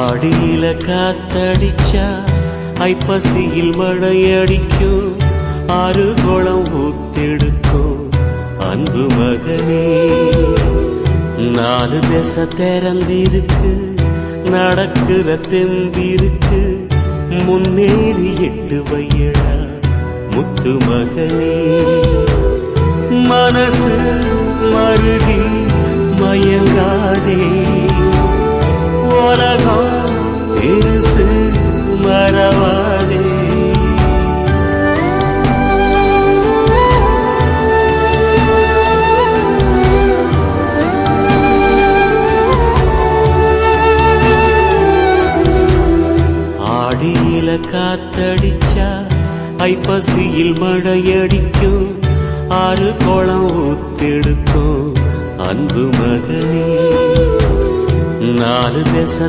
ஆடியில காத்தடிச்சா ஐப்பசியில் மழையடிக்கும் ஆறு குளம் ஊத்தெடுக்கும் அன்பு மகனே. நாலு திசை திறந்திருக்கு நடக்குற தெந்திருக்கு முன்னேறி எட்டு வையடா முத்து மகனே. மனசு மருதி ஆடியில காத்தடிச்சா ஐப்பசியில் மழையடிக்கும் ஆறு குளம் ஊத்தெடுக்கும் அன்பு மகனே. நாலு திசை